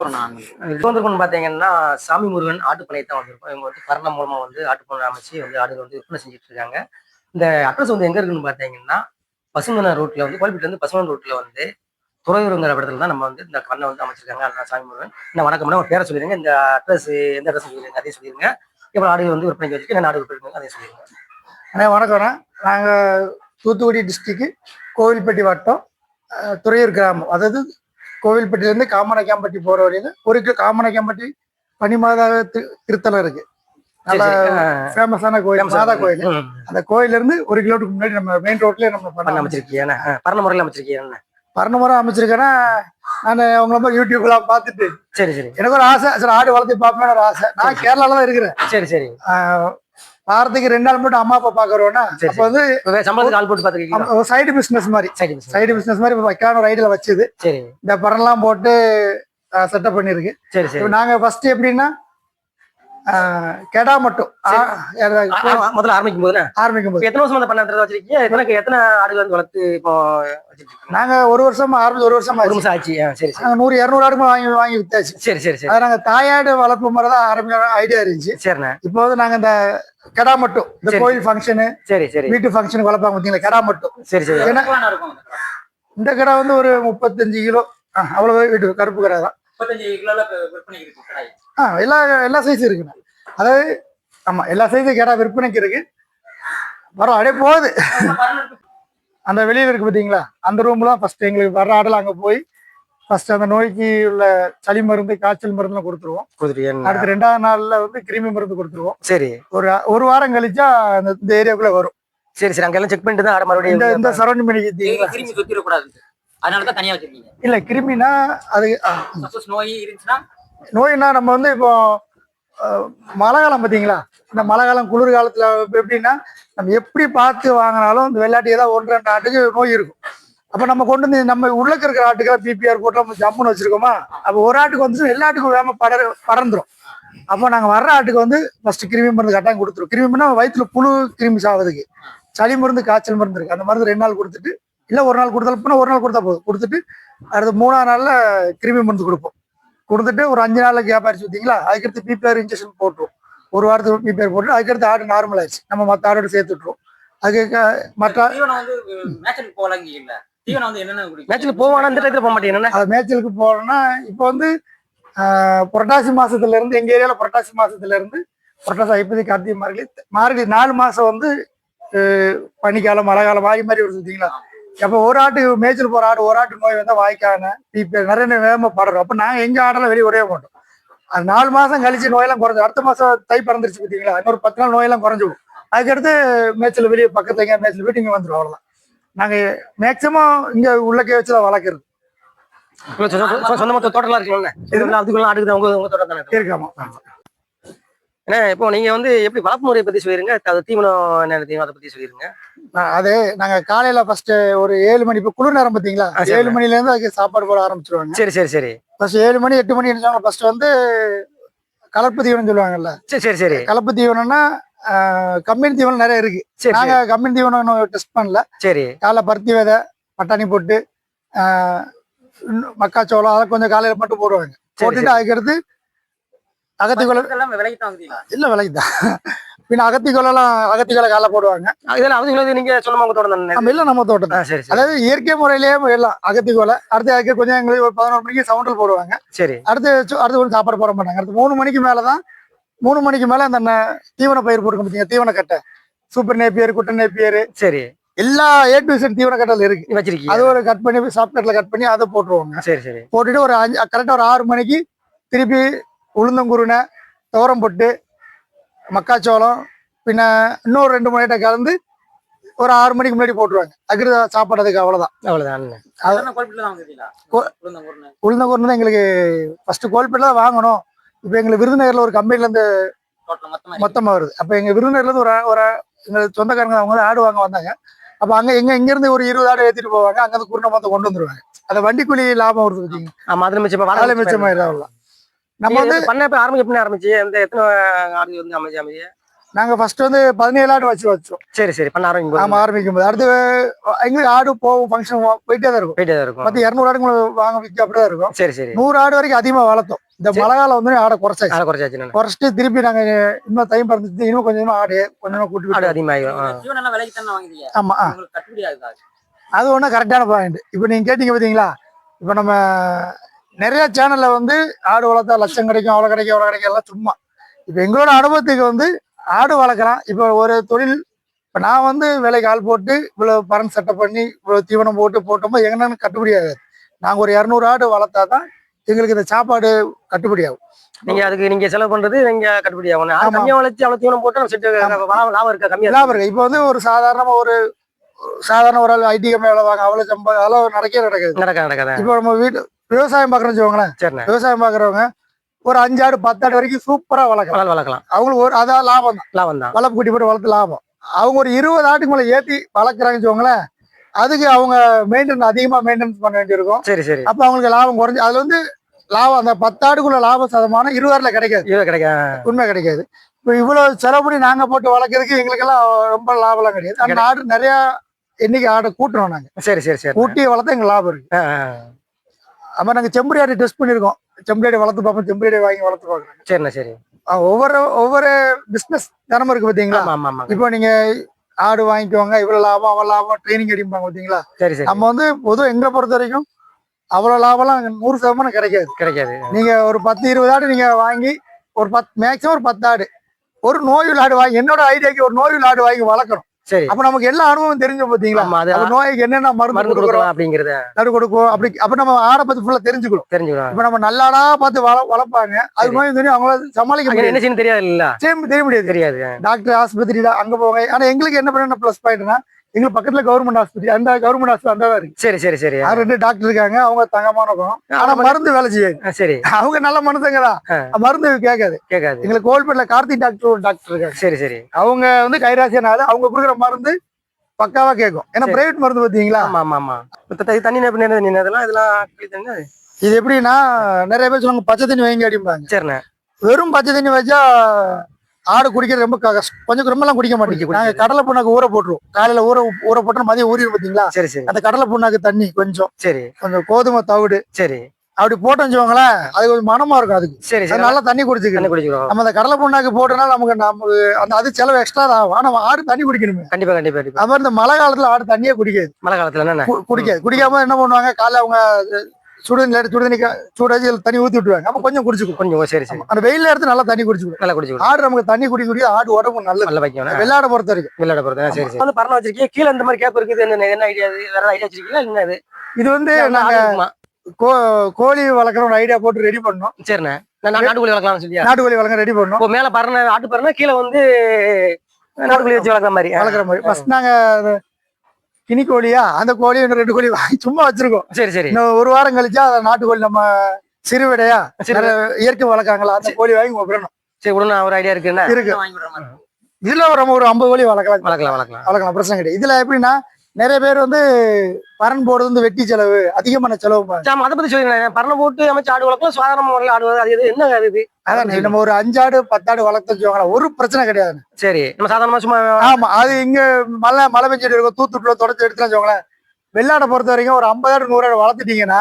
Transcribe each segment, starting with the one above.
இது வந்திருக்கோம்னு பார்த்தீங்கன்னா சாமி முருகன் ஆட்டுப்பனை தான் வந்திருக்கோம். இவங்க வந்து கரணம் மூலமாக வந்து ஆட்டுப்பனை அமைச்சு வந்து ஆடுகள் வந்து விற்பனை செஞ்சுட்டு இருக்காங்க இந்த அட்ரஸ் வந்து எங்கே இருக்குன்னு பார்த்தீங்கன்னா பசுமன ரோட்டில் வந்து கோல்பீட்ல இருந்து பசுமன் வந்து துறையூருங்கிற இடத்துல தான் நம்ம வந்து இந்த கண்ணை வந்து அமைச்சிருக்காங்க. அண்ணா சாமி முருகன். இந்த வணக்கம் ஒரு பேரை சொல்லிடுங்க இந்த அட்ரஸ் எந்த அட்ரஸ் சொல்லிடுங்க அதையும் சொல்லிடுங்க இப்போ ஆடுகள் வந்து விற்பனைக்கு வச்சுருக்கு என்ன ஆடுகள் விற்பனை அதையும் சொல்லிடுங்க அண்ணா வணக்கம்ண்ணா நாங்கள் தூத்துக்குடி டிஸ்ட்ரிக்கு கோவில்பட்டி வட்டம் துறையூர் கிராமம். அதாவது கோவில்பட்டியிலேருந்து காமநாயக்காம்பட்டி போகிற வரையில ஒரு காமநாயக்காம்பட்டி பனிமாதா திருத்தலம் இருக்கு. நல்ல. ஃபேமஸான கோயில் மாதா கோயில் அந்த கோயில்ல இருந்து ஒரு கிலோமீட்டருக்கு முன்னாடி நம்ம மெயின் ரோட்லயே நம்ம பண்ண அமைச்சிருக்கீங்க பரண முறையில் அமைச்சிருக்கீங்க பரணமுறை அமைச்சிருக்கேன்னா நான் உங்களை மாதிரி யூடியூப்லாம் பார்த்துட்டு. சரி சரி. எனக்கு ஒரு ஆசை சரி ஆடு வளர்த்து பார்ப்பேன் ஒரு ஆசை. நான் கேரளால தான் இருக்கிறேன். சரி சரி. வாரத்துக்கு ரெண்டு நாள் மட்டும் அம்மா அப்பா பார்க்கறோன்னா சரி, அப்போ வந்து சம்பளத்துக்கு ஆள் போட்டு சைடு பிசினஸ் மாதிரி. சைடு பிசினஸ் மாதிரி இப்போ வைக்கான ஒரு ஐடியில் வச்சுது. இந்த படம்லாம் போட்டு செட்டப் பண்ணியிருக்கு. சரி சரி. நாங்கள் ஃபர்ஸ்ட் எப்படின்னா கெடா மட்டும். முதல்ல ஆரம்பிக்கும் போது ஆரம்பிக்கும் போது. எத்தனை வருஷம் பண்ண வச்சிருக்கீங்க? எத்தனை எத்தனை ஆடுகள் வந்து வளர்த்து இப்போ நாங்கள் ஒரு வருஷம் ஆரம்பிச்சு ஒரு வருஷம் ஒரு நிமிஷம் ஆச்சு. சரி நாங்கள் நூறு இரநூறு ஆடு வாங்கி வாங்கி வித்தாச்சு. சரி சரி சரி. அதை நாங்கள் தாயாடு வளர்ப்பு மாதிரி தான் ஐடியா இருந்துச்சு. சரிண்ணே. இப்போ வந்து நாங்கள் இந்த கெடா மட்டும் இந்த. கோயில் ஃபங்க்ஷனு சரி சரி. வீட்டு ஃபங்க்ஷனுக்கு வளர்ப்பாங்க பார்த்தீங்களா? கெடா மட்டும். சரி சரி. இந்த கடை வந்து ஒரு முப்பத்தஞ்சு கிலோ அவ்வளவு வீட்டு கருப்பு கடை தான். முப்பத்தஞ்சு கிலோல விற்பனைக்கு இருக்கு கடாய். ஆ எல்லா எல்லா சைஸும் இருக்குண்ணா அதாவது ஆமா எல்லா சைஸும் கடை விற்பனைக்கு இருக்கு. வரோம் அப்படியே போகுது. அந்த வெளியில இருக்கு பார்த்தீங்களா அந்த ரூம்லாம் ஃபர்ஸ்ட் எங்களுக்கு வர்ற ஆடலாம் அங்கே போய் ஃபர்ஸ்ட் அந்த நோய்க்கு உள்ள சளி மருந்து காய்ச்சல் மருந்துலாம் கொடுத்துருவோம். அடுத்து ரெண்டாவது நாள்ல வந்து கிருமி மருந்து கொடுத்துருவோம். சரி. ஒரு ஒரு வாரம் கழிச்சா அந்த இந்த ஏரியாக்குள்ள வரும். சரி சரி அங்கெல்லாம் செக் பண்ணிட்டு தான் ஆடு இந்த மறுபடியும் இந்த சரௌண்டிங் பண்ணி கிருமி சுத்திடக்கூடாது அதனால தான் தனியா வச்சிருக்கீங்க. இல்ல கிருமினா அது சப்போஸ் நோய் இருந்துச்சுன்னா? நோய்னா நம்ம வந்து இப்போ மழை காலம் பார்த்தீங்களா இந்த மழை காலம் குளிர் காலத்துல எப்படின்னா நம்ம எப்படி பார்த்து வாங்கினாலும் இந்த வெள்ளாட்டு ஏதாவது ஒன்று ரெண்டு ஆட்டுக்கு நோய் இருக்கும். அப்போ நம்ம கொண்டு வந்து நம்ம உள்ளக்க இருக்கிற ஆட்டுக்கெல்லாம் பிபிஆர் போட்டு நம்ம ஜம்முன்னு வச்சிருக்கோமா? அப்போ ஒரு ஆட்டுக்கு வந்து எல்லா ஆட்டுக்கும் வேகமாக படர பறந்துரும் அப்போ நாங்கள் வர்ற ஆட்டுக்கு வந்து ஃபர்ஸ்ட் கிருமி மருந்து கட்டாயம் கொடுத்துரும். கிருமினா வயிற்றுல புழு கிருமி சாவதுக்கு. சளி மருந்து காய்ச்சல் மருந்து இருக்கு. அந்த மருந்து ரெண்டு நாள் கொடுத்துட்டு இல்லை ஒரு நாள் கொடுத்தாலும் போனா ஒரு நாள் கொடுத்தா போதும். கொடுத்துட்டு அடுத்து மூணாவது நாள்ல கிருமி மருந்து கொடுப்போம். கொடுத்துட்டு ஒரு அஞ்சு நாள்ல கேப் ஆயிடுச்சு பார்த்தீங்களா? அதுக்கடுத்து பிபிஆர் இன்ஜெக்ஷன் போட்டுரும். ஒரு வாரத்துக்கு பிபிஆர் போட்டு அதுக்கடுத்து ஆடு நார்மல் ஆயிடுச்சு. நம்ம மற்ற ஆடோட சேர்த்து விட்டுருவோம் அதுக்கு மற்ற மேட்சுக்கு போவானா இந்த டயத்துல போக மாட்டேங்க அது மேய்ச்சலுக்கு போனோம்னா இப்போ வந்து புரட்டாசி மாசத்துல இருந்து எங்க ஏரியால புரட்டாசி மாசத்துல இருந்து புரட்டாசி ஐப்பசி கார்த்திகை மார்கழி மார்கழி நாலு மாசம் வந்து பனிக்காலம் மழை காலம் மாறி மாறி வருது பார்த்தீங்களா? அப்போ ஒரு ஆட்டு மேய்ச்சல் போற ஆடு ஒரு ஆட்டு நோய் வந்தா வாய்க்கான பிபி நிறைய நோய் வேகமா படுறோம். அப்போ நாங்க எங்க ஆடெல்லாம் வெளியே விடவே மாட்டோம். அது நாலு மாசம் கழிச்சு நோயெல்லாம் குறைஞ்சு அடுத்த மாசம் தை பறந்துருச்சு பார்த்தீங்களா இன்னொரு பத்து நாள் நோயெல்லாம் குறைஞ்சு போகும் அதுக்கடுத்து மேய்ச்சல் வெளியே பக்கத்துல எங்க மேய்ச்சல் போயிட்டு இங்க வந்துடும் அவ்வளவுதான். நாங்க மேக்சிமம் இங்க உள்ளக்கே வச்சு தான் வளர்க்குறது. சொந்தமா தோட்டம்லாம் இருக்குல்ல? இதுல அதுக்குள்ள ஆடுக்குது உங்க உங்க தோட்டம் தானே? இருக்காமா ஏன்னா இப்போ நீங்க வந்து எப்படி வளர்ப்பு முறையை பத்தி சொல்லிருங்க அது தீவனம் என்ன தீவனம் அதை பத்தி சொல்லிருங்க. நான் அது நாங்க காலையில ஃபர்ஸ்ட் ஒரு ஏழு மணி இப்போ குளிர் நேரம் சரி. ஏழு மணில இருந்து அதுக்கு சாப்பாடு போட ஆரம்பிச்சிருவாங்க. சரி சரி சரி. ஃபர்ஸ்ட் ஏழு மணி எட்டு மணி இருந்தாங்க ஃபர்ஸ்ட் வந்து கலப்பு தீவனம் சொல்லுவாங்கல்ல. சரி சரி சரி. கலப்பு தீவனம்னா கம்பெனி தீவனம் நிறைய இருக்கு. நாங்க கம்பெனி தீவனம் டெஸ்ட் பண்ணல. சரி. காலைல பருத்தி விதை பட்டாணி போட்டு இன்னும் மக்காச்சோளம் அதை கொஞ்சம் காலையில மட்டும் போடுவாங்க. போட்டுட்டு அதுக்கடுத்து அகத்திக்குள்ள இல்ல விலைக்கு தான் பின்ன அகத்திக்குள்ளலாம் அகத்திக்குள்ள காலை போடுவாங்க இதெல்லாம் அதுங்களுக்கு நீங்க உங்க தோட்டம் நம்ம இல்ல நம்ம தோட்டம் சரி அதாவது இயற்கை முறையிலேயே எல்லாம் அகத்தி கோலை அடுத்து அதுக்கு கொஞ்சம் எங்களுக்கு ஒரு பதினோரு மணிக்கு சவுண்டல் போடுவாங்க. சரி. அடுத்து அடுத்து கொஞ்சம் சாப்பாடு போட மாட்டாங்க. அடுத்து மூணு மணிக்கு மேலே தான் மூணு மணிக்கு மேலே அந்த தீவன பயிர் போட்டுக்க பார்த்தீங்க தீவன கட்டை. சூப்பர் நேப்பியர் குட்டை நேப்பியர். சரி. எல்லா ஏ டு Z தீவன கட்டல் இருக்கு. நீ வச்சிருக்கீங்க. அது ஒரு கட் பண்ணி சாப்ட்வேர்ல கட் பண்ணி அதை போட்டுருவாங்க. சரி சரி. போட்டுட்டு ஒரு அஞ்சு கரெக்டாக ஒரு ஆறு மணிக்கு திருப்பி உளுந்தங்குருணை துவரம் பொட்டு மக்காச்சோளம் பின்ன இன்னொரு ரெண்டு மணிகிட்ட கலந்து ஒரு ஆறு மணிக்கு முன்னாடி போட்டுருவாங்க. அகிருத சாப்பாடு அதுக்கு அவ்வளோதான் தான் உருணை. உளுந்தங்குருணை தான் எங்களுக்கு ஃபர்ஸ்ட் கோல்பேட்டில் தான் வாங்கணும். இப்போ எங்களுக்கு விருதுநகர்ல ஒரு கம்பெனில இருந்து டோட்டல் மொத்தமா மொத்தமா வருது. அப்போ எங்க விருதுநகர்ல இருந்து ஒரு ஒரு எங்க சொந்தக்காரங்க அவங்க வந்து ஆடு வாங்க வந்தாங்க. அப்போ அங்க எங்க இங்க இருந்து ஒரு இருபது ஆடு ஏத்திட்டு போவாங்க. அங்க இருந்து குருணை மொத்தம் கொண்டு வந்துருவாங்க. அந்த வண்டி கூலி லாபம் வருது பார்த்தீங்க ஆமா அதுல மிச்சம் அதில் மிச்சமாயிடும் அவ்வளோ நம்ம வந்து பண்ண இப்ப ஆரம்பிச்சு எப்படி ஆரம்பிச்சு? அந்த எத்தனை ஆடு வந்து அமைச்சு அமைச்சு? நாங்க ஃபர்ஸ்ட் வந்து பதினேழு ஆடு வச்சு வச்சோம். சரி சரி. பண்ண ஆரம்பிக்கும் ஆமா ஆரம்பிக்கும் போது அடுத்து எங்களுக்கு ஆடு போகும் ஃபங்க்ஷன் போயிட்டே தான் இருக்கும். போயிட்டே தான் இருக்கும். மத்த இரநூறு ஆடுங்களை வாங்க விற்க அப்படிதான் இருக்கும். சரி சரி. நூறு ஆடு வரைக்கும் அதிகமா வளர்த்தோம். இந்த. மழை காலம் வந்து ஆடை குறைச்சாச்சு. அதை குறைச்சாச்சு குறைச்சிட்டு திருப்பி நாங்க இன்னும் டைம் பறந்துச்சு இன்னும் கொஞ்சம் ஆடு கொஞ்சமா கூட்டி ஆடு விட்டு. அதிகமாகிடும் ஆமா அது ஒன்றும் கரெக்டான பாயிண்ட் இப்போ நீங்க கேட்டீங்க பார்த்தீங்களா இப்போ நம்ம நிறைய சேனல்ல வந்து ஆடு வளர்த்தா லட்சம் கிடைக்கும் அவ்வளோ கிடைக்கும் அவ்வளோ கிடைக்கும் எல்லாம் சும்மா. இப்போ எங்களோட அனுபவத்துக்கு வந்து ஆடு வளர்க்கலாம். இப்போ ஒரு தொழில் இப்போ நான் வந்து வேலைக்கு ஆள் போட்டு இவ்வளோ பரன் செட்டப் பண்ணி இவ்வளோ தீவனம் போட்டு போட்டோமோ எங்கன்னு கட்டுப்படி ஆகாது. நாங்கள் ஒரு இரநூறு ஆடு வளர்த்தா தான் எங்களுக்கு இந்த சாப்பாடு கட்டுப்படி ஆகும். நீங்க அதுக்கு நீங்க செலவு பண்றது நீங்க கட்டுப்படி ஆமா. கம்மியா வளர்ச்சி அவ்வளவு தீவனம் போட்டு செட்டு லாபம் இருக்கா? கம்மியா லாபம் இருக்கு. இப்போ வந்து ஒரு சாதாரணமா ஒரு சாதாரண ஒரு ஆள் ஐடி கம்பெனி வேலை வாங்க அவ்வளோ சம்பா அதெல்லாம் நடக்கவே நடக்காது. நடக்க நடக்காத? இப்போ நம்ம வீட்டு விவசாயம் பார்க்குறோன்னு வச்சுக்கோங்களேன் சரிண்ணே. விவசாயம் பார்க்குறவங்க ஒரு அஞ்சு ஆடு பத்து ஆடு வரைக்கும் சூப்பரா வளர்க்கலாம். வளர்க்கலாம். அவங்களுக்கு ஒரு அதான் லாபம் தான். லாபம் தான் வளர்ப்பு குட்டி போட்டு வளர்த்து லாபம். அவங்க ஒரு இருபது ஆட்டுக்கு மேலே ஏற்றி வளர்க்குறாங்கன்னு வச்சுக்கோங்களேன் அதுக்கு அவங்க மெயின்டெனன்ஸ் அதிகமாக மெயின்டெனன்ஸ் பண்ண வேண்டியிருக்கும். சரி சரி. அப்போ அவங்களுக்கு லாபம் குறைஞ்சி அதுல வந்து லாபம் அந்த பத்து ஆடுக்குள்ள லாப சதமானம் இருபதுல கிடைக்காது. இது கிடைக்கும் உண்மை கிடைக்காது. இப்போ இவ்வளவு செலவு பண்ணி நாங்க போட்டு வளர்க்கறதுக்கு எங்களுக்கெல்லாம் ரொம்ப லாபம்லாம் கிடையாது. அந்த ஆடு நிறைய எண்ணிக்கை ஆடை கூட்டுறோம் நாங்க. சரி சரி சரி. கூட்டி வளர்த்தா எங்களுக்கு லாபம் இருக்கு. அப்ப நாங்க செம்பரி ஆடு டெஸ்ட் பண்ணிருக்கோம். செம்பரி ஆடு வளர்த்து பார்ப்போம் செம்பரி ஆடு வாங்கி வளர்த்து பார்க்குறோம். சரிண்ணே சரி. ஒவ்வொரு ஒவ்வொரு பிசினஸ் திறமை இருக்கு ஆமா இப்போ நீங்க ஆடு வாங்கிக்கோங்க இவ்வளவு லாபம் அவ்வளவு லாபம் ட்ரைனிங் அடிப்பாங்க பாத்தீங்களா? சரி சரி. நம்ம வந்து பொதுவாக எங்களை பொறுத்த வரைக்கும் அவ்வளவு லாபம்லாம் நூறு சதமானம் கிடைக்காது. கிடைக்காது. நீங்க ஒரு பத்து இருபது ஆடு நீங்க வாங்கி ஒரு பத்து மேக்ஸிமம் ஒரு பத்து ஆடு. ஒரு நோயுள்ள ஆடு வாங்கி என்னோட ஐடியாக்கு ஒரு நோயுள்ள ஆடு வாங்கி வளர்க்கணும். சரி. அப்ப நமக்கு எல்லா அனுபவம் தெரிஞ்ச பாத்தீங்களா? அது நோய்க்கு என்னென்ன மருந்து கொடுக்குறோம்? கொடுக்கலாம் அப்படிங்கறத. நடு கொடுக்கும் அப்படி அப்ப நம்ம ஆடை பத்தி ஃபுல்லா தெரிஞ்சுக்கணும். தெரிஞ்சுக்கலாம் இப்ப நம்ம நல்ல ஆடா பார்த்து வள வளர்ப்பாங்க. அது. நோய் தெரியும். அவங்களால சமாளிக்க முடியாது. என்ன தெரியாது இல்ல சேம் தெரிய முடியாது. தெரியாது டாக்டர் ஆஸ்பத்திரி அங்க போங்க. ஆனா எங்களுக்கு என்ன பண்ண ப்ளஸ் பாயிண்ட்னா எங்களுக்கு பக்கத்துல கவர்மெண்ட் ஆஸ்பத்திரி அந்த கவர்மெண்ட் ஆஸ்பத்திரி அந்த இருக்கு சரி சரி சரி. ரெண்டு டாக்டர் இருக்காங்க அவங்க தங்கமான ஆனா மருந்து வேலை செய்யாது. சரி. அவங்க நல்ல மனுஷங்க தான். மருந்து கேட்காது. கேட்காது. எங்களுக்கு கோல்பேட்ல கார்த்திக் டாக்டர் ஒரு டாக்டர் இருக்காங்க சரி சரி. அவங்க வந்து கைராசியனால அவங்க கொடுக்குற மருந்து பக்காவா கேட்கும். ஏன்னா. பிரைவேட் மருந்து பாத்தீங்களா ஆமா ஆமா ஆமா. தண்ணி எப்படி நேரம் நீ அதெல்லாம் இதெல்லாம் இது எப்படின்னா நிறைய பேர் சொல்லுவாங்க பச்சை தண்ணி வைங்க அடிப்பாங்க சரிண்ணே. வெறும் பச்சை தண்ணி வச்சா ஆடு குடிக்கிறது ரொம்ப. கொஞ்சம் ரொம்பலாம் குடிக்க மாட்டேங்குது. குடிக்க- நாங்க கடலை புண்ணாக்கு ஊற போட்டுருவோம். காலையில ஊற ஊற போட்டு மதியம் ஊறிடும் பாத்தீங்களா? சரி சரி. அந்த கடலை புண்ணாக்கு தண்ணி கொஞ்சம். சரி. கொஞ்சம் கோதுமை தவிடு. சரி. அப்படி போட்டோம்னு வச்சுக்கோங்களேன் அது கொஞ்சம் மனமா இருக்கும் அதுக்கு. சரி சரி. நல்லா தண்ணி குடிச்சுக்கணும். குடிக்கிறோம் நம்ம அந்த கடலை புண்ணாக்கு போட்டனால நமக்கு நமக்கு அந்த அது செலவு எக்ஸ்ட்ரா தான் ஆகும். ஆனா ஆடு தண்ணி குடிக்கணுமே. கண்டிப்பா கண்டிப்பா அது மாதிரி இந்த மழை காலத்துல ஆடு தண்ணியே குடிக்காது. மழை காலத்துல என்ன? குடிக்காது குடிக்காம என்ன பண்ணுவாங்க? காலைல அவங்க சூட வச்சு அதுல தண்ணி ஊத்தி விட்டுருவாங்க. அப்ப கொஞ்சம் குடிச்சுக்கும் கொஞ்சம் சரி சரி. அந்த வெயில்ல எடுத்து நல்லா தண்ணி குடிச்சுக்கும் நல்லா குடிச்சுக்கணும் ஆடு நமக்கு தண்ணி குடிக்க குடிக்க ஆடு உடம்பு நல்லது. நல்ல வைக்கணும் வெள்ளாட பொறுத்த வரைக்கும். விளையாட போறது சரி சரி. வந்து பறந்து வச்சிருக்கீங்க. கீழே இந்த மாதிரி கேப் இருக்குது. என்ன என்ன ஐடியா வேற ஐடியா வச்சிருக்கீங்களா? என்ன இது இது வந்து இல்ல, நாங்க ஆடு இருக்குமா? கோ- கோழி வளர்க்குற ஒரு ஐடியா போட்டு ரெடி பண்ணோம். சரிண்ணே. நான் நாட்டுக்கோழி வளர்க்கலாம்னு சொல்லியா? நாட்டுக்கோழி வளர்க்க ரெடி பண்ணோம். இப்போ மேல பறன ஆட்டு பறனை கீழே வந்து நாட்டுக்கோழி வச்சு வளர்க்குற மாதிரி. வளர்க்குற மாதிரி. ஃபர்ஸ்ட் நாங்க அந்த கினி கோழியா? அந்த கோழி இன்னும் ரெண்டு கோழி வாங்கி சும்மா வச்சிருக்கோம். சரி சரி. இன்னும் ஒரு வாரம் கழிச்சா அந்த நாட்டுக்கோழி நம்ம சிறுவிடையா இயற்கை வளர்க்காங்களா அந்த கோழி வாங்கி விடணும். சரி விடுங்க ஒரு ஐடியா இருக்குன்னா. இருக்கு. இதுல ஒரு நம்ம ஒரு ஐம்பது கோழி வளர்க்கலாம். வளர்க்கலாம் வளர்க்கலாம். வளர்க்கலாம் பிரச்சனை கிடையாது. இதுல எப்படின்னா நிறைய பேர் வந்து பரன் போடுறது வந்து வெட்டி செலவு அதிகமான செலவு சாம அதை பத்தி சொல்லுங்க பறனை போட்டு அமைச்சு ஆடு வளர்க்கலாம் சாதாரண முறையில் ஆடு அது எது என்ன இது? அதான் நம்ம ஒரு அஞ்சாடு பத்தாடு வளர்த்து வச்சுக்கோங்களேன். ஒரு பிரச்சனை கிடையாது. சரி நம்ம சாதாரணமா சும்மா ஆமா அது இங்க மழை மழை பெஞ்சிட்டு இருக்கும் தூத்துக்குள்ள தொடச்சு எடுத்துலாம் வச்சுக்கோங்களேன். வெள்ளாடை பொறுத்த வரைக்கும் ஒரு ஐம்பதாயிரம் நூறாயிரம் வளர்த்துட்டீங்கன்னா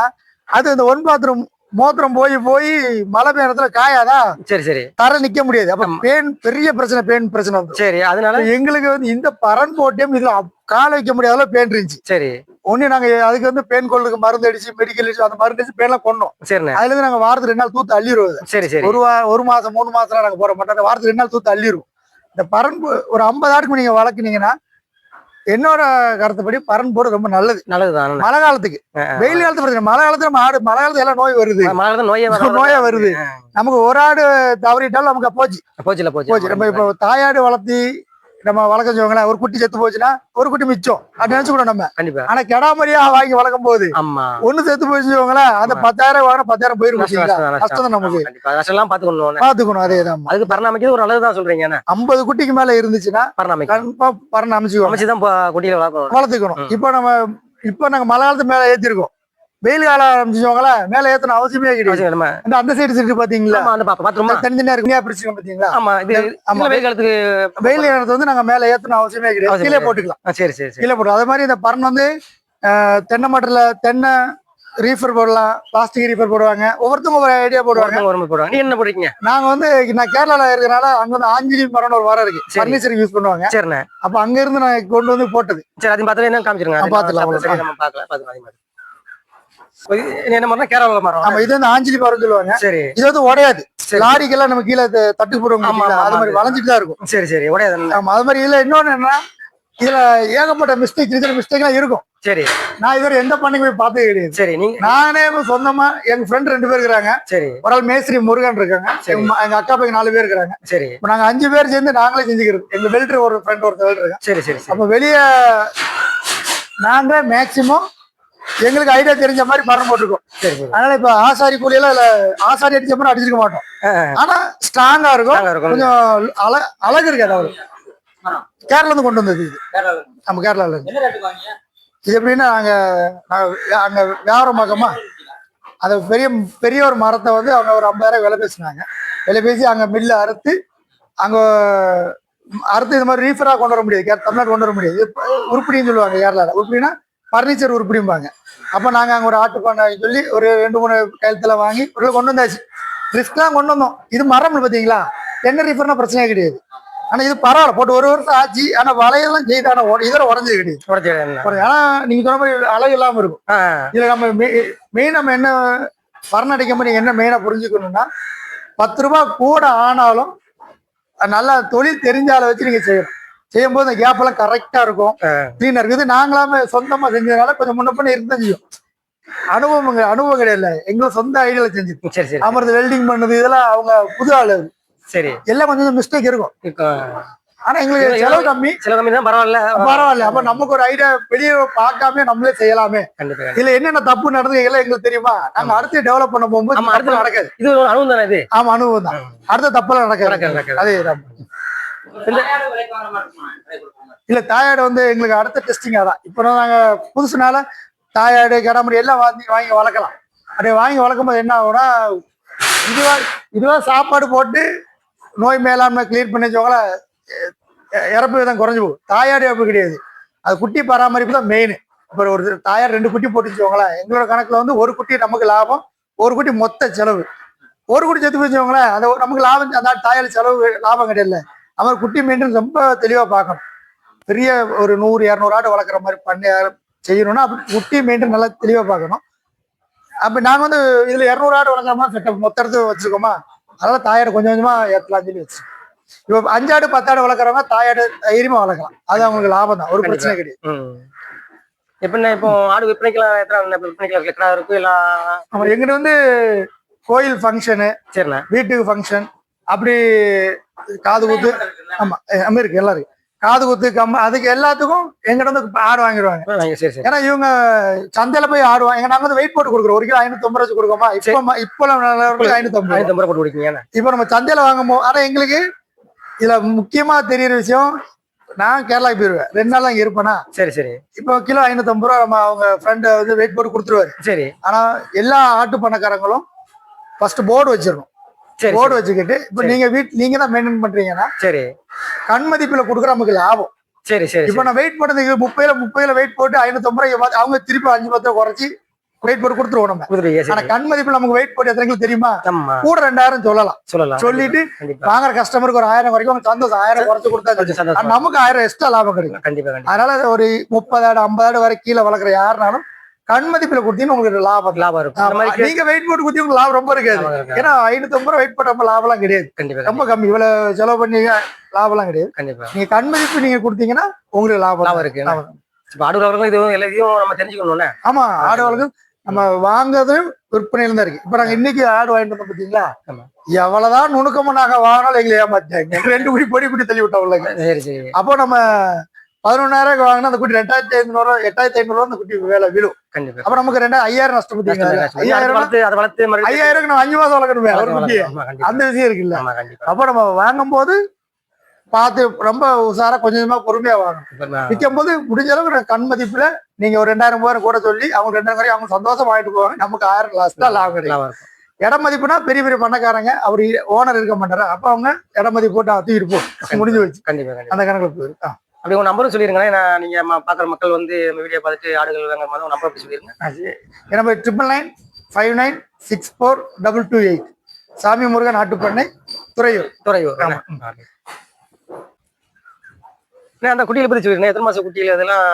அது இந்த ஒன் பாத்ரூம் மோத்திரம் போய் போய் மழை பெய்யறதுல காயாதா? சரி சரி. தர நிக்க முடியாது. அப்ப. பேன் பெரிய பிரச்சனை பேன் பிரச்சனை சரி அதனால? எங்களுக்கு வந்து இந்த பரன் போட்டியும் இதுல கால வைக்க முடியாத பேன் இருந்துச்சு. சரி. ஒண்ணு நாங்க அதுக்கு வந்து பேன் கொள்ளுக்கு மருந்து அடிச்சு மெடிக்கல் அடிச்சு அந்த மருந்து அடிச்சு பேன்லாம் கொண்டோம் சரிண்ணே. அதுல இருந்து நாங்க வாரத்துக்கு ரெண்டு நாள் தூத்து அள்ளிடுவோம் சரி சரி. ஒரு ஒரு மாசம் மூணு மாசம் நாங்க போற மாட்டோம். வாரத்துக்கு ரெண்டு நாள் தூத்து அள்ளிடுவோம் இந்த பரன் ஒரு ஐம்பது ஆட்டுக்கு நீங்க வளர்க்குனீங்கன்னா என்னோட கருத்துப்படி பரன் போடு ரொம்ப நல்லது. நல்லதுதான் மழை காலத்துக்கு. வெயில் பிரச்சனை மழை காலத்துல நம்ம ஆடு மழை காலத்துல எல்லாம் நோய் வருது. மழை காலத்துல நோயே நோயா வருது. நமக்கு ஒரு ஆடு தவறிட்டாலும் நமக்கு போச்சு. போச்சுல போச்சு போச்சு. நம்ம இப்போ தாயாடு வளர்த்தி நம்ம வளர்க்க வச்சுக்கோங்களேன் ஒரு குட்டி செத்து போச்சுன்னா ஒரு குட்டி மிச்சம் அது நினைச்சுக்கூட நம்ம. கண்டிப்பா. ஆனா கெடாமரியா வாங்கி வளர்க்கும் போது ஆமா. ஒண்ணு செத்து போச்சு வச்சுக்கோங்களேன் அந்த. பத்தாயிரம் வாங்கினா பத்தாயிரம் போயிரும் கஷ்டம் தான் நமக்கு. கஷ்டம் பாத்துக்கணும் பாத்துக்கணும் அதேதான். அதுக்கு பரிணாமிக்கிறது ஒரு நல்லதுதான் சொல்றீங்க ஐம்பது குட்டிக்கு மேல இருந்துச்சுன்னா பரிணாமிக்கும் கண்டிப்பா பரண அமைச்சுக்கோங்க அமைச்சுதான் குட்டிகளை வளர்க்கணும். வளர்த்துக்கணும். இப்போ நம்ம இப்போ நாங்க மழை காலத்து மேல ஏத்திருக்கோம். வெயில் காலம் ஆரம்பிச்சவங்கள மேல ஏத்தணும் அவசியமே கிடையாது. இந்த அந்த சைடு சீட்டு பாத்தீங்களா? அந்த பாப்பா பாத்துருமா தனித்தனியா இருக்கு பிரிச்சுக்கோங்க பாத்தீங்களா? ஆமா இது ஆமா. வெயில் காலத்துக்கு வெயில் நேரத்தை வந்து நாங்க மேல ஏத்தணும் அவசியமே கிடையாது. கீழே. போட்டுக்கலாம். சரி சரி கீழே போட்டு அதே மாதிரி இந்த பரண் வந்து தென்னை மட்டத்துல தென்னை ரீஃபர் போடலாம். பிளாஸ்டிக் ரீஃபர் போடுவாங்க. ஒவ்வொருத்தவங்க ஒரு ஐடியா போடுவாங்க. போடுவாங்க. நீ என்ன போடுறீங்க? நாங்க வந்து நான் கேரளால இருக்கறனால அங்க வந்து ஆஞ்சலி மரம் ஒரு மரம் இருக்கு. சரி. பர்னிச்சருக்கு யூஸ் பண்ணுவாங்க. சரிண்ணே. அப்ப அங்க இருந்து நான் கொண்டு வந்து போட்டது. சரி அதையும் பார்த்தாலே என்ன காமிச்சிருங்க. அது சரி, நம்ம பார்க்கலாம் பார்த்துக்கலாம் அதே மாதிரி இது என்ன மரம் கேரளா மரம். ஆமா இது வந்து ஆஞ்சலி மரம் சொல்லுவாங்க. சரி. இது வந்து உடையாது. லாரிக்கெல்லாம் நம்ம கீழே தட்டு போடுவோம் அது மாதிரி. வளைஞ்சிட்டு தான் இருக்கும். சரி சரி. உடையாது ஆமா அது மாதிரி இதுல இன்னொன்னு என்ன இதுல ஏகப்பட்ட மிஸ்டேக் சின்ன மிஸ்டேக் எல்லாம் இருக்கும். சரி. நான் இதுவரை எந்த பண்ணைக்கு போய் பார்த்தது கிடையாது. சரி நீங்க நானே சொந்தமா எங்க ஃப்ரெண்ட் ரெண்டு பேர் இருக்கிறாங்க. சரி. ஒரு ஆள் மேஸ்திரி முருகன் இருக்காங்க. எங்க அக்கா பையன் நாலு பேர் இருக்கிறாங்க. சரி. இப்ப நாங்க அஞ்சு பேர் சேர்ந்து நாங்களே செஞ்சுக்கிறது. எங்க வெல்டர் ஒரு ஃப்ரெண்ட் ஒருத்தர் வெல்டர் சரி சரி அப்ப வெளிய நாங்க மேக்சிமம் எங்களுக்கு ஐடியா தெரிஞ்ச மாதிரி மரம் போட்டிருக்கோம். அதனால இப்ப ஆசாரி கூலியெல்லாம் இல்ல ஆசாரி அடிச்ச மாதிரி அடிச்சிருக்க மாட்டோம். ஆனா ஸ்ட்ராங்கா இருக்கும். கொஞ்சம் அழ அழகு அவரு மரம் கேரளா இருந்து கொண்டு வந்தது இது. நம்ம கேரளால இருந்து. இது எப்படின்னா நாங்க வே- அங்க வியாபாரம் பார்க்கமா அந்த பெரிய பெரிய ஒரு மரத்தை வந்து அவங்க ஒரு ஐம்பதாயிரம் விலை பேசினாங்க. விலை பேசி அங்க மில்ல அறுத்து அங்க அறுத்து இது மாதிரி ரீஃபரா கொண்டு வர முடியாது. கே- தமிழ்நாடு கொண்டு வர முடியாது. உருப்படின்னு சொல்லுவாங்க கேரளால. உருப்படினா பர்னிச்சர் உருப்படிம்பாங்க. அப்ப நாங்க அங்க ஒரு ஆட்டு பண்ண சொல்லி ஒரு ரெண்டு மூணு கையெழுத்துல வாங்கி ஒரு கொண்டு வந்தாச்சு. ரிஸ்க்லாம் கொண்டு வந்தோம். இது மரம் பாத்தீங்களா? என்ன ரீஃபர்னா பிரச்சனையே கிடையாது. ஆனா இது பரவாயில்ல. போட்டு ஒரு வருஷம் ஆச்சு. ஆனா வலையெல்லாம் செய்து ஆனா உட- இதோட உடஞ்சது கிடையாது. உடைச்சு என்ன? பாருங்க, ஆனா நீங்க சொன்ன மாதிரி அழகு இல்லாம இருக்கும். இதுல நம்ம மெயின் நம்ம என்ன வர்ணடிக்கும் நீங்க என்ன மெயினா புரிஞ்சுக்கணும்னா பத்து ரூபாய் கூட ஆனாலும் நல்லா தொழில் தெரிஞ்ச ஆளை வச்சு நீங்க செய்யணும். செய்யும்போது அந்த கேப் எல்லாம் கரெக்டா இருக்கும். கிளீனா இருக்குது. நாங்களாமே சொந்தமா செஞ்சதுனால கொஞ்சம் முன்ன பண்ணி இருந்தா செய்யும். அனுபவம் அனுபவம் கிடையாது எங்களும் சொந்த ஐடியால செஞ்சது சரி சரி. அமர்ந்து வெல்டிங் பண்ணது இதெல்லாம் அவங்க புது ஆளு. சரி. எல்லாம் கொஞ்சம் மிஸ்டேக் இருக்கும். ஆனா எங்களுக்கு செலவு கம்மி. சில கம்மி தான் பரவாயில்ல. பரவாயில்ல. அப்ப நமக்கு ஒரு ஐடியா வெளியே பார்க்காம நம்மளே செய்யலாமே. இதுல என்னென்ன தப்பு நடந்தது எல்லாம் எங்களுக்கு தெரியுமா? நாங்க அடுத்து டெவலப் பண்ண போகும்போது அடுத்து நடக்காது. இது ஒரு அனுபவம் தானே இது? ஆமா அனுபவம் தான். அடுத்த தப்பெல்லாம் நடக்காது. அதே இல்ல. தாயாடு வந்து எங்களுக்கு அடுத்த டெஸ்டிங் அதான். இப்போ நாங்க புதுசுனால தாயாடு கிடாமரி எல்லாம் வாங்கி வாங்கி வளர்க்கலாம். அப்படியே வாங்கி வளர்க்கும் போது என்ன ஆகும்னா இதுவா இதுவா சாப்பாடு போட்டு நோய் மேலாண்மை கிளியர் பண்ணி வச்சவங்கள இறப்பு விதம் குறைஞ்சு போகும். தாயாடு இறப்பு கிடையாது. அது குட்டி பராமரிப்பு தான் மெயின் இப்போ ஒரு தாயார் ரெண்டு குட்டி போட்டு வச்சுக்கோங்களேன் எங்களோட கணக்குல வந்து ஒரு குட்டி நமக்கு லாபம் ஒரு குட்டி மொத்த செலவு. ஒரு குட்டி செத்து வச்சுக்கோங்களேன் அந்த நமக்கு லாபம் அந்த தாயார் செலவு லாபம் கிடையாது அவர் குட்டி மெயின்டைன் ரொம்ப தெளிவா பார்க்கணும். பெரிய ஒரு நூறு இரநூறு ஆடு வளர்க்குற மாதிரி பண்ணி செய்யணும்னா அப்படி குட்டி மெயின்டைன் நல்லா தெளிவா பார்க்கணும். அப்ப நாங்க வந்து இதுல இரநூறு ஆடு வளர்க்குற மாதிரி செட்டப் மொத்த இடத்து வச்சிருக்கோமா? அதனால தாயாடு கொஞ்சம் கொஞ்சமா ஏற்றலாம் சொல்லி வச்சு இப்போ அஞ்சாடு பத்தாடு வளர்க்குறவங்க தாயாடு தைரியமா வளர்க்கலாம். அது அவங்களுக்கு லாபம் தான். ஒரு பிரச்சனை கிடையாது. எப்படின்னா இப்போ ஆடு விற்பனைக்கெல்லாம் எத்தனை விற்பனைக்கெல்லாம் கிடா இருக்கும்? அப்புறம் எங்கிட்ட வந்து கோயில் ஃபங்க்ஷனு சரிண்ணா. வீட்டுக்கு ஃபங்க்ஷன் அப்படி காது குத்து ஆமா அஹ் இருக்கு எல்லாம் இருக்கு. காது குத்து கம்ம அதுக்கு எல்லாத்துக்கும் எங்கிட்ட வந்து ஆடு வாங்கிடுவாங்க. வாங்க சரி சரி. ஏன்னா இவங்க சந்தையில போய் ஆடுவாங்க எங்க நாங்க வந்து வெயிட் போட்டு கொடுக்குறோம். ஒரு கிலோ ஐநூத்தி ஐம்பது ரூபாய் கொடுக்கோமா? இப்போ இப்போ ஐநூத்தி ஐம்பது ஐநூத்தி போட்டு குடிக்கீங்க இப்போ நம்ம சந்தையில வாங்கும்போது ஆனா எங்களுக்கு இதுல முக்கியமா தெரியுற விஷயம் நான் கேரளாக்கு போயிருவேன். ரெண்டு நாள் அங்க இருப்பேனா? சரி சரி. இப்போ கிலோ ஐநூத்தி ஐம்பது ரூபா நம்ம அவங்க ஃப்ரெண்ட் வந்து வெயிட் போட்டு கொடுத்துருவாரு. சரி. ஆனா எல்லா ஆட்டு பண்ணக்காரங்களும் ஃபர்ஸ்ட் போர்டு வச்சிடணும். போர்டு. வச்சுக்கிட்டு இப்போ. நீங்க வீட் நீங்க தான் மெயின்டைன் பண்றீங்கன்னா சரி. கண் மதிப்புல கொடுக்குற நமக்கு லாபம். சரி சரி இப்போ நான் வெயிட் போட்டதுக்கு முப்பதுல முப்பதுல வெயிட் போட்டு ஐநூத்தி ஐம்பது ரூபாய் அவங்க திருப்பி அஞ்சு பத்து குறைச்சி வெயிட் போட்டு கொடுத்துருவோம் நம்ம. ஆனா கண் மதிப்புல நமக்கு வெயிட் போட்டு எத்தனை கிலோ தெரியுமா? கூட ரெண்டாயிரம் சொல்லலாம். சொல்லலாம் சொல்லிட்டு வாங்குற கஸ்டமருக்கு ஒரு ஆயிரம் வரைக்கும் சந்தோஷம் ஆயிரம் குறைச்சு கொடுத்தா நமக்கு ஆயிரம் எக்ஸ்ட்ரா லாபம் கிடைக்கும். கண்டிப்பா அதனால ஒரு முப்பதாயிரம் ஐம்பதாயிரம் வரை கீழே வளர்க்குற யாருனாலும் கண் மதிப்புல கொடுத்தீங்கன்னா உங்களுக்கு லாபம் லாபம் இருக்கும். நீங்க வெயிட் போட்டு கொடுத்தீங்க உங்களுக்கு லாபம் ரொம்ப இருக்காது. ஏன்னா ஐநூத்தி ஐம்பது ரூபாய் வெயிட் போட்ட நம்ம லாபம்லாம் கிடையாது. கண்டிப்பா ரொம்ப கம்மி. இவ்வளவு செலவு பண்ணி லாபம்லாம் கிடையாது. கண்டிப்பா. நீங்க கண் மதிப்பு நீங்க கொடுத்தீங்கன்னா உங்களுக்கு லாபம் லாபம். இருக்கு. இப்ப ஆடு இதுவும் எல்லாத்தையும் நம்ம தெரிஞ்சுக்கணும்ல? ஆமா ஆடு வளர்க்க நம்ம வாங்குறதும் விற்பனையில தான் இருக்கு. இப்ப நாங்க இன்னைக்கு ஆடு வாங்கிட்டு வந்தோம் பாத்தீங்களா. எவ்வளவுதான் நுணுக்கமா நாங்க வாங்கினாலும் எங்களை ஏமாத்தாங்க ரெண்டு குடி பொடி குடி தள்ளி சரி. அப்போ நம்ம பதினொன்னாயிரம் வாங்கினா அந்த குட்டி ரெண்டாயிரத்தி ஐநூறு எட்டாயிரத்தி ஐநூறு அந்த குட்டி வேலை விழும். கண்டிப்பா. அப்ப நமக்கு ரெண்டாயிரம் ஐயாயிரம் நஷ்டம் ஐயாயிரம் ஐயாயிரம் நம்ம அஞ்சு மாசம் வளர்க்கணுமே ஒரு குட்டியை. அந்த விஷயம் இருக்குல்ல. அப்ப நம்ம வாங்கும்போது பார்த்து ரொம்ப உஷாரா கொஞ்சம் கொஞ்சமா பொறுமையா வாங்கணும். விற்கும் போது முடிஞ்ச அளவுக்கு கண் மதிப்புல நீங்க ஒரு ரெண்டாயிரம் மூவாயிரம் கூட சொல்லி அவங்க ரெண்டாயிரம் வரையும் அவங்க சந்தோஷம் வாங்கிட்டு போவாங்க. நமக்கு ஆயிரம் லாஸ்ட் தான் லாபம் கிடைக்கும். லாபம் இருக்கும். இட மதிப்புனா பெரிய பெரிய பண்ணக்காரங்க அவர் ஓனர் இருக்க மாட்டாரு. அப்ப அவங்க இட மதிப்பு போட்டு தூக்கிட்டு போ முடிஞ்சு வச்சு கண்டிப்பா அந்த கணக்குல போயிருக்கு ஆ, அப்படி உங்க நம்பரும் சொல்லிருங்களேன் நான் நீங்க ம- பாக்குற மக்கள் வந்து நம்ம வீடியோ பார்த்துட்டு ஆடுகள் வாங்குற மாதிரி நம்பர் அப்படி. என் number triple nine five nine six four double two eight Sami Murugan நாட்டுப்பண்ணை Thuraiyur Thuraiyur ஆமா. ஓகே. அண்ணா, அந்த குட்டியில பத்தி சொல்லிருங்க எத்தனை மாசம் குட்டியில அதெல்லாம்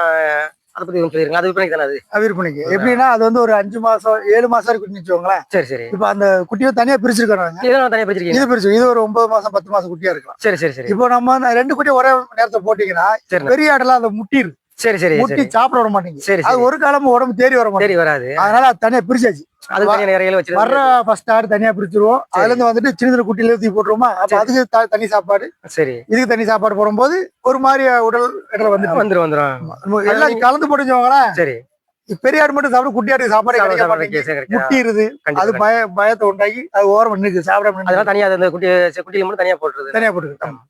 அதை பத்தி சொல்லிருங்க. அது விற்பனைக்கு தானே அது? விற்பனைக்கு. எப்படின்னா அது வந்து ஒரு அஞ்சு மாசம் ஏழு மாசம் வரைக்கும் வச்சுக்கோங்களேன். சரி சரி. இப்ப அந்த குட்டியை தனியா இதெல்லாம் தனியா பிரிச்சிருக்கீங்க? இது பிரிச்சு இது ஒரு ஒன்பது மாசம் பத்து மாசம் குட்டியா இருக்கலாம். சரி சரி சரி. இப்போ நம்ம ரெண்டு குட்டியும் ஒரே நேரத்தை போட்டீங்கன்னா. பெரிய ஆடெல்லாம் அதை முட்டிரு சரி சரி முட்டி சாப்பிட வர மாட்டேங்குது. சரி அது ஒரு காலமும் உடம்பு தேறி வர மாட்டேங்குது. சரி வராது. அதனால அது தனியா பிரிச்சாச்சு. அது நிறைய வச்சு வர்ற ஃபர்ஸ்ட் ஆடு தனியா பிரிச்சிருவோம். அதுல இருந்து வந்துட்டு சின்ன சின்ன குட்டியில ஊத்தி போட்டுருவோமா? அப்ப. அதுக்கு தனி சாப்பாடு. சரி. இதுக்கு தனி சாப்பாடு போடும்போது ஒரு மாதிரி உடல் இடத்துல வந்து வந்துரும் வந்துரும். எல்லாம் கலந்து போட்டுச்சோங்களேன் சரி. பெரிய ஆடு மட்டும் சாப்பிட்டு குட்டி ஆடு சாப்பாடு சாப்பிட- கிடைக்க சாப்பிட மாட்டேங்குது. முட்டிடுது. அது. பய பயத்தை உண்டாக்கி அது ஓரம் நிற்கு சாப்பிட அதெல்லாம் தனியா அந்த குட்டி குட்டியில மட்டும் தனியா போட்டுருது தனியா போட்டுக்கிட்டோம்